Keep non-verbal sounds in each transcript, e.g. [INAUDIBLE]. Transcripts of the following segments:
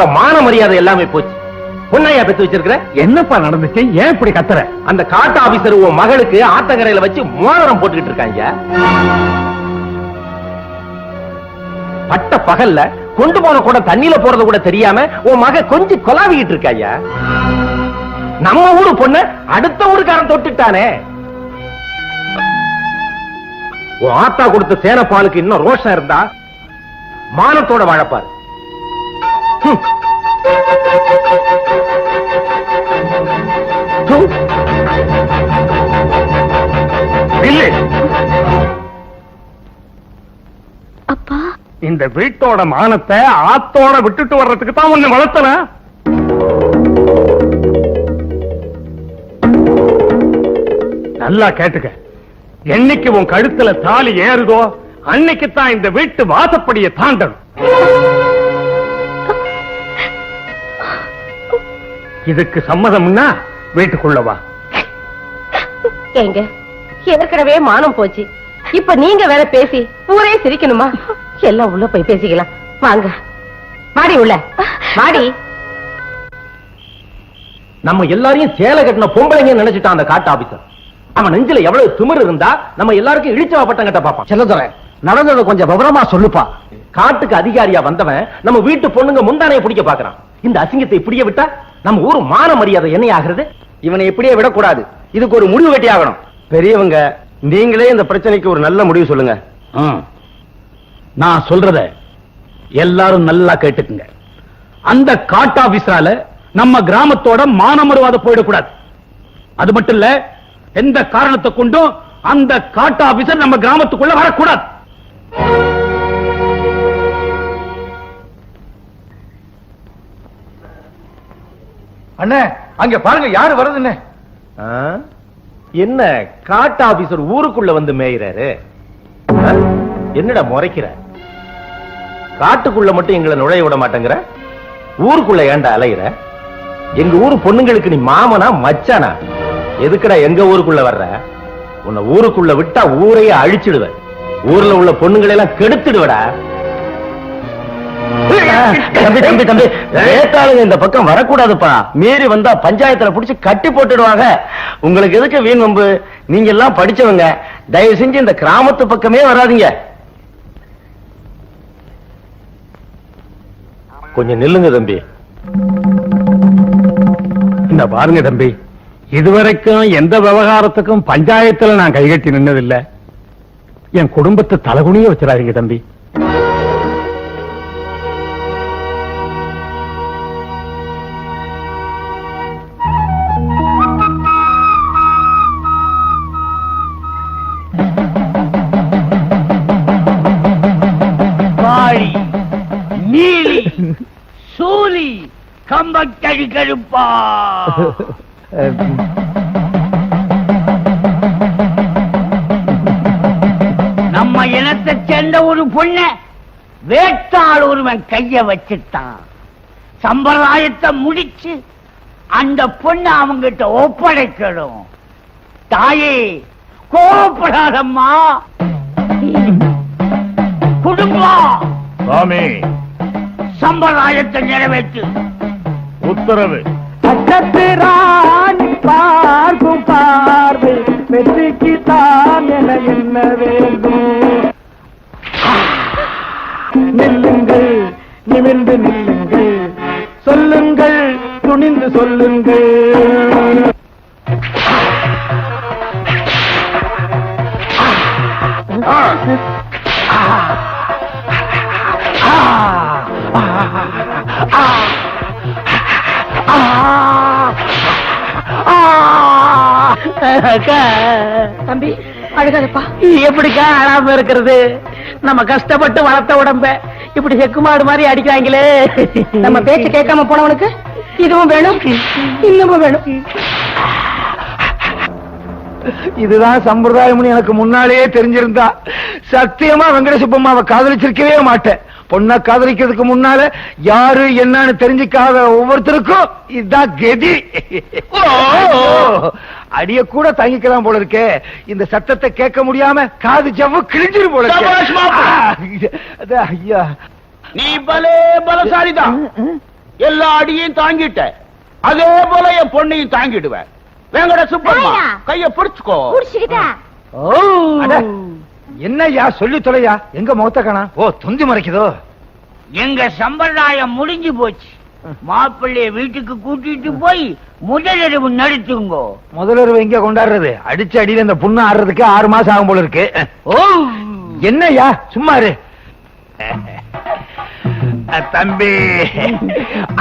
மானத்தோட மான மரியாதை எல்லாமே போச்சு. பொண்ணையா பெத்து வச்சிருக்கிற? என்னப்பா நடந்துச்சு? ஏன் இப்படி கத்துற? அந்த காட்டு ஆபீசர் உன் மகளுக்கு ஆத்தங்கரையில வச்சு மோதிரம் போட்டுக்கிட்டு இருக்காங்க. பட்ட பகல்ல கொண்டு போன கூட தண்ணியில போறது கூட தெரியாம உன் மக கொஞ்சம் கொலாவிக்கிட்டு இருக்காயா நம்ம ஊரு பொண்ணு அடுத்த ஊருக்காரன் தொட்டுட்டானே உன் ஆத்தா கொடுத்த சேனப்பாலுக்கு இன்னும் ரோஷம் இருந்தா மானத்தோட வாழப்பாரு. இந்த வீட்டோட மானத்தை ஆத்தோட விட்டுட்டு வர்றதுக்கு தான் உன்னை வளர்த்தன. நல்லா கேட்டுக்க. என்னைக்கு உன் கழுத்துல தாலி ஏறுதோ அன்னைக்கு தான் இந்த வீட்டு வாசப்படிய தாண்டணும். இதுக்கு சம்மதம்னா வீட்டுக்குள்ள வா. ஏங்க ஏற்கனவே மானம் போச்சு. இப்ப நீங்க வேற பேசி ஊரே சிரிக்கணுமா? எல்லாம் உள்ள போய் பேசிக்கலாம். வாங்க. வாடி உள்ள. வாடி. நம்ம எல்லாரையும் சேலை கட்டின பொம்பளைங்க நினைச்சிட்டான் அந்த காட்டு ஆபீசர் அவன் நெஞ்சில எவ்வளவு திமிரு இருந்தா நம்ம எல்லாருக்கும் இழிச்சவா பட்டம் கட்ட பாப்பான் செல்லதுரை நடந்ததை கொஞ்சம் விவரமா சொல்லுப்பா. காட்டுக்கு அதிகாரியா வந்தவன் நம்ம வீட்டு பொண்ணுங்க முந்தானைய பிடிக்க பாக்குறான் இந்த அசிங்கத்தை இப்படியே விட்டா நம்ம ஊர் மான மரியாதை என்ன ஆகுறது இவனை இப்படியே விடக்கூடாது. இதுக்கு ஒரு முடிவு கட்டி ஆகணும். பெரியவங்க நீங்களே இந்த பிரச்சனைக்கு ஒரு நல்ல முடிவு சொல்லுங்க. நான் சொல்றத எல்லாரும் நல்லா கேட்டுக்குங்க. அந்த காட்டு ஆபீஸால நம்ம கிராமத்தோட மானமருவாத போயிடக்கூடாது. அது மட்டும் இல்ல எந்த காரணத்தை கொண்டும் அந்த காட்டு ஆபீசர் நம்ம கிராமத்துக்குள்ள வரக்கூடாது. அண்ணே அங்க பாருங்க யாரு வருதுன்னு என்ன காட்டு ஆபீசர் ஊருக்குள்ள வந்து மேயிறாரு? என்னடா முறைக்கிற? காட்டுக்குள்ள மட்டும் எங்களை நுழைய விட மாட்டேங்கிற? ஊருக்குள்ள ஏன்டா அலையிற? எங்க ஊரு பொண்ணுங்களுக்கு நீ மாமனா மச்சானா? எதுக்குடா எங்க ஊருக்குள்ள வர்ற? உன்னை ஊருக்குள்ள விட்டா ஊரையே அழிச்சிடுவ ஊர்ல உள்ள பொண்ணுங்களை எல்லாம் கெடுத்துடுவடா. தம்பி தம்பி தம்பி. வேட்டாளுங்க இந்த பக்கம் வரக்கூடாதுப்பா. மீறி வந்தா பஞ்சாயத்துல புடிச்சு கட்டி போட்டுடுவாங்க. உங்களுக்கு எதுக்கு வீண் வம்பு? நீங்க எல்லாம் படிச்சவங்க. தயவு செஞ்சு இந்த கிராமத்து பக்கமே வராதீங்க. கொஞ்சம் நில்லுங்க தம்பி. இந்த பாருங்க தம்பி. இதுவரைக்கும் எந்த விவகாரத்துக்கும் பஞ்சாயத்துல நான் கைகட்டி நின்னதில்ல. என் குடும்பத்தை தலகுனிய வச்சிடாதீங்க தம்பி. கம்பக்கழி கழுப்பா. நம்ம இனத்தை சேர்ந்த ஒரு பொண்ண வேட்டாள் ஒருவன் கைய வச்சுட்டான். சம்பிரதாயத்தை முடிச்சு அந்த பொண்ணை அவங்கிட்ட ஒப்படைக்கணும். தாயே கோபப்படாதம்மா குடும்பம். சாமி சம்பிரதாயத்தை நிறைவேற்று. உத்தரவு. சட்டத்திராணி பார்க்கும் பார்வை வெற்றிக்கு தான் என என்ன வேண்டும்? நில்லுங்கள் நிமிர்ந்து நில்லுங்கள். சொல்லுங்கள் துணிந்து சொல்லுங்கள். தம்பி அழுகாதப்பா. எப்படிக்கா அழாம இருக்கிறது? நம்ம கஷ்டப்பட்டு வளர்த்த உடம்ப இப்படி செக்குமாடு மாதிரி அடிக்கிறாங்களே. நம்ம பேச்ச கேட்காம போனவனுக்கு இதுவும் வேணும் இன்னமும் வேணும். இதுதான் சம்பிரதாயம்னு எனக்கு முன்னாலேயே தெரிஞ்சிருந்தா. சத்தியமா வெங்கட சுப்பம்மாவை காதலிச்சிருக்கவே மாட்டேன். பொண்ணை காதலிக்கிறதுக்கு முன்னால யாரு என்னன்னு தெரிஞ்சுக்காத ஒவ்வொருத்தருக்கும் இதுதான் கதி. அடிய கூட தாங்கிக்கலாம் போல இருக்கே. இந்த சத்தத்தை கேட்க முடியாம காது ஜவ்வு கிழிஞ்சிரு போல ஐயா. நீ பலே பலசாலிதான் எல்லா அடியையும் தாங்கிட்ட. அதே போல என் பொண்ணையும் தாங்கிடுவேன். வேங்கட சுப்பம்மா. கைய பிடிச்சுக்கோ. அட, என்னய்யா சொல்லி தொலையா? எங்க முகத்த காணா? ஓ துந்தி மறைக்குதோ? எங்க சம்பிரதாயம் முடிஞ்சு போச்சு. மாப்பிள்ளைய வீட்டுக்கு கூட்டிட்டு போய் முதலிரவு நடத்துங்கோ முதல்வர் எங்க கொண்டாடுறது? அடிச்ச அடியில இந்த புண்ணு ஆடுறதுக்கு ஆறு மாசம் ஆகும் போல இருக்கு. ஓ. என்னய்யா சும்மா இரு. தம்பி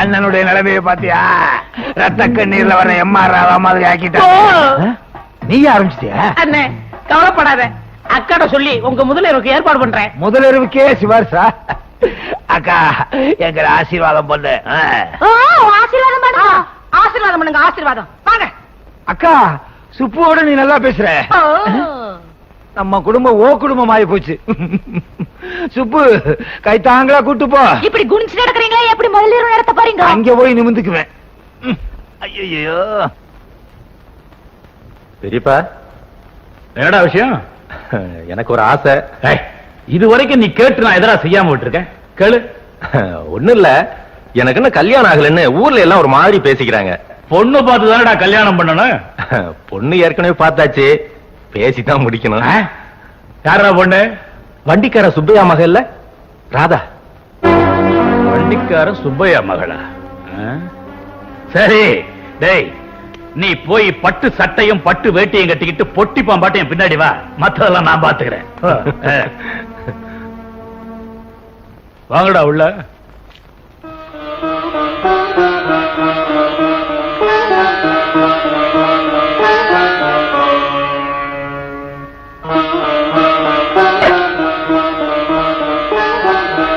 அண்ணனுடைய நிலைமையை பாத்தியா? ரத்த கண்ணீர்ல வர எம்ஆர் ராவா மாதிரி ஆக்கிட்ட. நீ ஆரம்பிச்சிட்டியா? அண்ணே கவலைப்படாத. அக்காட சொல்லி உங்க முதலிரவுக்கு ஏற்பாடு பண்றேன். முதலிரவுக்கே சிவாரிசா. அக்கா எங்க ஆசீர்வாதம் பண்ணு. ஆ. ஆசீர்வாதம் பண்ணுங்க. ஆசீர்வாதம் பண்ணுங்க ஆசீர்வாதம். வாங்க. அக்கா சுப்புவோட நீ நல்லா பேசுற. நம்ம குடும்பம் ஓ குடும்பம் ஆயி போச்சு. சுப்பு கை தாங்களா கூட்டு போ. இப்படி குனிச்சு நடக்கிறீங்களா எப்படி முதல்ல நடத்த போறீங்க? அங்க போய் நிமிந்துக்குவேன். ஐயோ பெரியப்பா என்னடா விஷயம்? [LAUGHS] எனக்கு ஒரு ஆசை. இது வரைக்கும் நீ கேட்டு நான் எதனா செய்யாம விட்டுருக்கேன்? கேளு. [LAUGHS] ஒண்ணு இல்ல. எனக்கு என்ன கல்யாணம் ஆகலன்னு ஊர்ல எல்லாம் ஒரு மாதிரி பேசிக்கிறாங்க. பொண்ணு பார்த்து தானடா கல்யாணம் பண்ணணும்? [LAUGHS] பொண்ணு ஏற்கனவே பார்த்தாச்சு. பேசிதான் முடிக்கணும்? யாரா பொண்ணு? வண்டிக்கார சுப்பையா மக இல்ல? ராதா. வண்டிக்கார சுப்பையா மகளா? சரி. டேய் நீ போய் பட்டு சட்டையும் பட்டு வேட்டியும் கட்டிக்கிட்டு பொட்டி பாம்பாட்டையும் பின்னாடி வா. மத்ததெல்லாம் நான் பாத்துக்கிறேன். வாங்கடா உள்ள.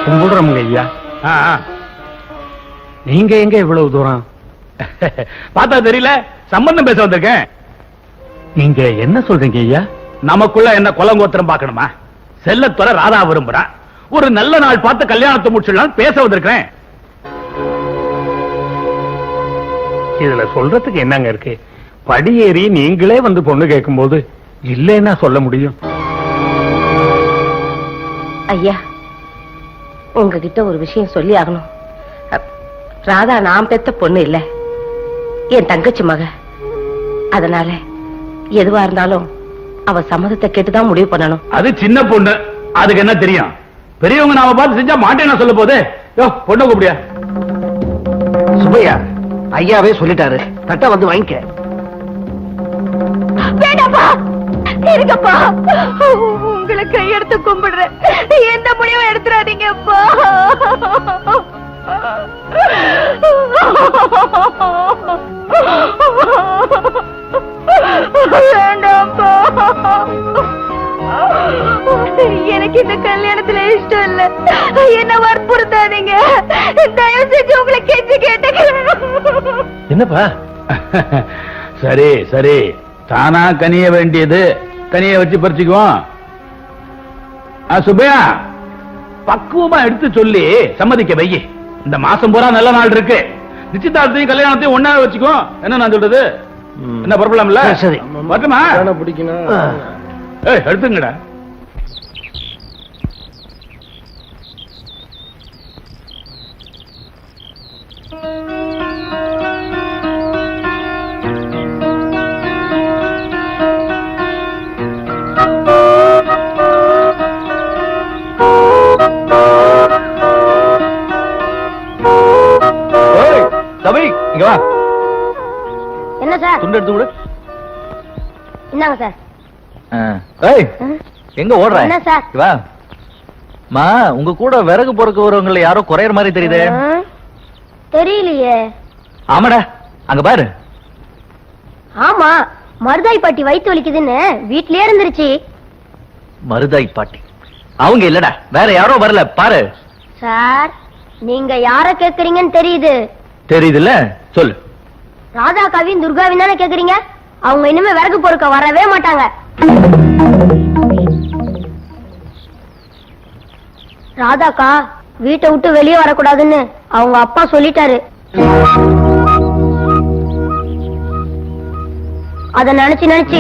கும்பிடுறோமுங்க ஐயா. நீங்க எங்க இவ்வளவு தூரம்? [LAUGHS] பார்த்தா தெரியல? சம்பந்தம் பேச வந்திருக்கேன். நீங்க என்ன சொல்றீங்க ஐயா? நமக்குள்ள என்ன குலங்கோத்திரம் பார்க்கணுமா? செல்லத்துறை ராதா விரும்புறான் ஒரு நல்ல நாள் பார்த்து கல்யாணத்தை முடிச்சிடலாம் பேச வந்திருக்கேன் இதுல சொல்றதுக்கு என்னங்க இருக்கு? படியேறி நீங்களே வந்து பொண்ணு கேட்கும்போது இல்லைன்னா சொல்ல முடியும். ஐயா உங்ககிட்ட ஒரு விஷயம் சொல்லி ஆகணும் ராதா நான் பெத்த பொண்ணு இல்ல. என் தங்கச்சி மக. அதனால எதுவா இருந்தாலும் அவ சம்மதத்தை கேட்டுதான் முடிவு பண்ணணும். அது சின்ன பொண்ணு. அதுக்கு என்ன தெரியும்? பெரியவங்க நாம பார்த்து செஞ்சா மாட்டேன் சொல்ல போதே யோ பொண்ணு கூப்பிடியா? சுப்பையா ஐயாவே சொல்லிட்டாரு. தட்டை வந்து வாங்கிக்க. வேண்டாப்பா! இருக்கப்பா உங்களை கையெடுத்து கும்பிடுறேன். எந்த முடிவும் எடுத்துறாதீங்கப்பா வேண்டாம்ப்பா. எனக்கு இந்த கல்யாணத்துல இஷ்டம் இல்ல. என்ன வற்புறுத்தாதீங்க. தயவு செஞ்சு உங்களை கெஞ்சி கேட்டுக்கிறேன் என்னப்பா? சரி சரி. தானா கனிய வேண்டியது. கனிய வச்சு பறிச்சுக்குவோம். சுபையா பக்குவமா எடுத்து சொல்லி சம்மதிக்க வையி இந்த மாசம் பூரா நல்ல நாள் இருக்கு. நிச்சயதார்த்தையும் கல்யாணத்தையும் ஒன்னா வச்சுக்கோ என்ன நான் சொல்றது? என்ன இல்ல சரி. வரட்டுமா? பிடிக்கணும். ஏய் எடுத்துங்கடா தம்பி இந்தாங்க சார். ஏய் எங்க ஓடுற? என்ன சார்? வா. மா உங்க கூட விறகு பொறுக்க வரவங்கள யாரோ குறையற மாதிரி தெரியுதே? தெரியலையே. ஆமாடா. அங்க பாரு. ஆமா மருதாய் பாட்டி வயித்து வலிக்குதுன்னு வீட்லயே இருந்துருச்சு. மருதாய் பாட்டி. அவங்க இல்லடா. வேற யாரோ வரல. பாரு. சார் நீங்க யார கேக்குறீங்கன்னு தெரியுது. தெரியுதுல்ல? சொல்லு. ராதா கவின் துர்காவின் தானே கேக்குறீங்க? அவங்க இனிமே விறகு பொறுக்க வரவே மாட்டாங்க. ராதாக்கா வீட்டை விட்டு வெளியே வரக்கூடாதுன்னு அவங்க அப்பா சொல்லிட்டாரு. அத நினைச்சு நினைச்சு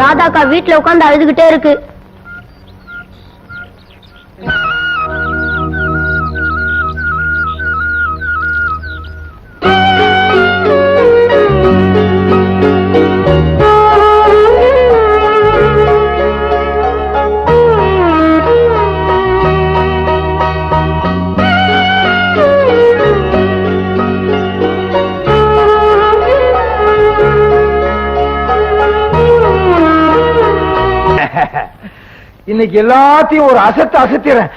ராதாக்கா வீட்டுல உட்கார்ந்து அழுதுகிட்டே இருக்கு. இன்னைக்கு எல்லாத்தையும் ஒரு அசத்து அசத்திறேன்?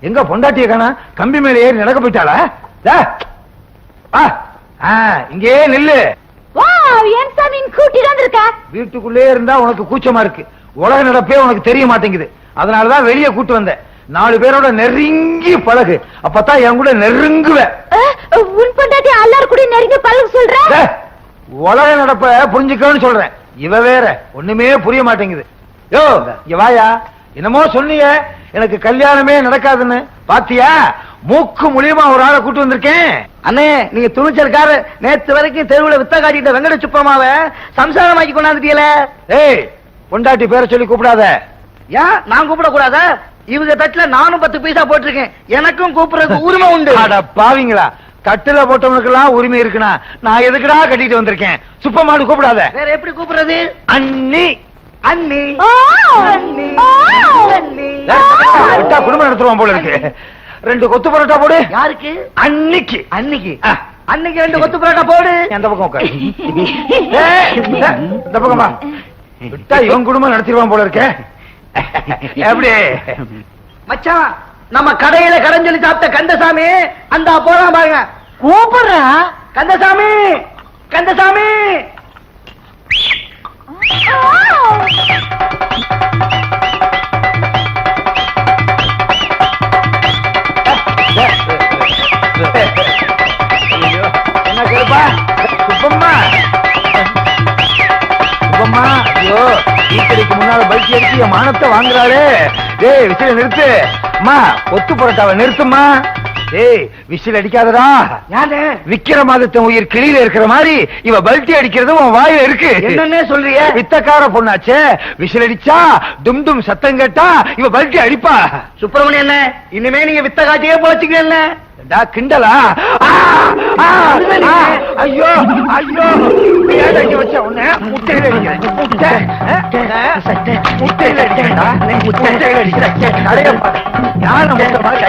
எங்க பொண்டாட்டிய காணா கம்பி மேல ஏறி நடக்க போயிட்டாளா? டா. ஆ, ஆ, இங்கே நில்லு. வீட்டுக்குள்ளே இருந்தா உனக்கு கூச்சமா இருக்கு. உலக நடப்பே உனக்கு தெரிய மாட்டேங்குது. அதனாலதான் வெளியே கூட்டு வந்தேன். நாலு பேரோட நெருங்கி பழகு. அப்பதான் என் கூட நெருங்குவ உன் பொண்டாட்டி எல்லாரும் கூட நெருங்கி பழக உலக நடப்ப புரிஞ்சுக்கணும்னு சொல்றேன். இவ வேற. ஒண்ணுமே புரிய மாட்டேங்குது. யோ இங்க வாயா. என்னமோ சொன்னீங்க எனக்கு கல்யாணமே நடக்காதுன்னு. பாத்தியா? மூக்கு மூலியமா ஒரு ஆளை கூட்டு வந்திருக்கேன். அண்ணே நீங்க துணிச்சல்கார நேத்து வரைக்கும் தெருவுல வித்த காட்டிட்ட வெங்கட சுப்பமாவ சம்சாரமாக்கி கொண்டாந்துட்டீல ஏய் பொண்டாட்டி பேரை சொல்லி கூப்பிடாத. ஏன்? நான் கூப்பிட கூடாதா இவங்க தட்டுல நானும் பத்து பைசா போட்டிருக்கேன். எனக்கும் கூப்பிடுறதுக்கு உரிமை உண்டு. அட பாவிங்களா. தட்டுல போட்டவனுக்கெல்லாம் உரிமை இருக்குனா நான் எதுக்குடா கட்டிட்டு வந்திருக்கேன்? சுப்பமாடு கூப்பிடாத. வேற எப்படி கூப்பிடுறது? அண்ணி. அண்ணி. விட்டா குடும்பம் நடத்துருவான் போல இருக்கு. ரெண்டு கொத்து பரோட்டா போடு. யாருக்கு? அன்னிக்கு. அன்னைக்கு. அன்னைக்கு ரெண்டு கொத்து பரோட்டா போடு. அந்த பக்கம் இந்த பக்கமா. விட்டா இவன் குடும்பம் நடத்திடுவான் போல இருக்க. எப்படி மச்சான் நம்ம கடையில கடன் சொல்லி சாப்பிட்ட கந்தசாமி அந்த போறான் பாருங்க. கூப்பிடுறா? கந்தசாமி கந்தசாமி ஐயோ, என்ன கேப்பா சுப்பம்மா சுப்பம்மா ஐயோ ஈக்கடிக்கு முன்னால பல்கி அடிச்சு என் மானத்தை வாங்குறாளே. டேய் விஷயம் நிறுத்து. அம்மா ஒத்து புரட்டாவை நிறுத்துமா டேய் விசில் அடிக்காதடா. யாரு? விக்கிரமாதித்தன் உயிர் கிளியில இருக்கிற மாதிரி இவ பல்டி அடிக்கிறது உன் வாயில இருக்கு. என்னன்னே சொல்றிய? வித்தக்கார பொண்ணாச்சே. விசில் அடிச்சா டும் டும் சத்தம் கேட்டா இவ பல்டி அடிப்பா. சுப்பிரமணியம் என்ன? இனிமே நீங்க வித்த காட்டியே போச்சுக்கல கிண்டலா? ஐயோ ஐயோ. அடிக்க வச்ச உன்னை? முட்டையில அடிக்கிறேன் ஆ? முட்டையில முட்டையில அடிக்கிறேன் அடைய யார் முட்டை மாதிரி